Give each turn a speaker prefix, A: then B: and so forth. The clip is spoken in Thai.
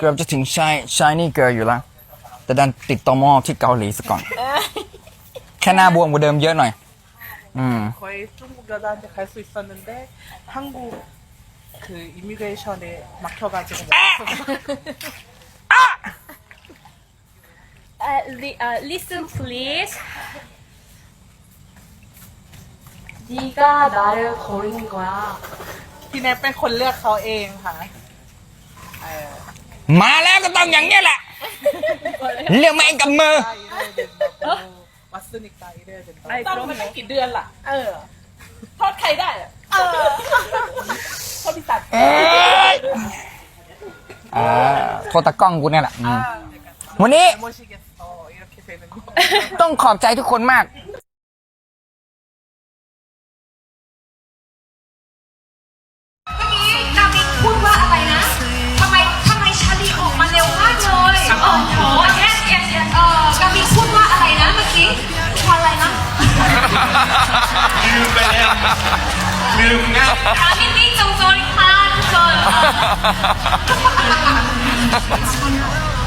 A: เกือบจะถึงชายชายนี่เกิร์อยู่แล้ว แต่ดันติดตอมอที่เกาหลีซะก่อน แค่หน้าบวมกว่าเดิมเยอะหน่อย อืม
B: 거의 중국 여자한테 갈 수 있었는데 한국 그 이미그레이션에 막혀가지고 못
C: Uh, li- uh, listen please.
D: 네가 나를 버린 거야.
B: พี่เนทเป็นคนเลือกเขาเองค่ะเออ
A: มาแล้วก็ต้องอย่างนี้แหละ เรื่องแม่งกับมือ
B: ต้องมันตั้กี่เดือนล่ะ เออทษใครได้อเออทษดพิตัด
A: เออ่าโทษตะกล้องกูเนี่ยแหละวันนี้ต้องขอบใจทุกคนมาก
E: ลืมไปแล้วลืมนะ
D: กามินนี่จงโจยค่ะทุกคนอ่า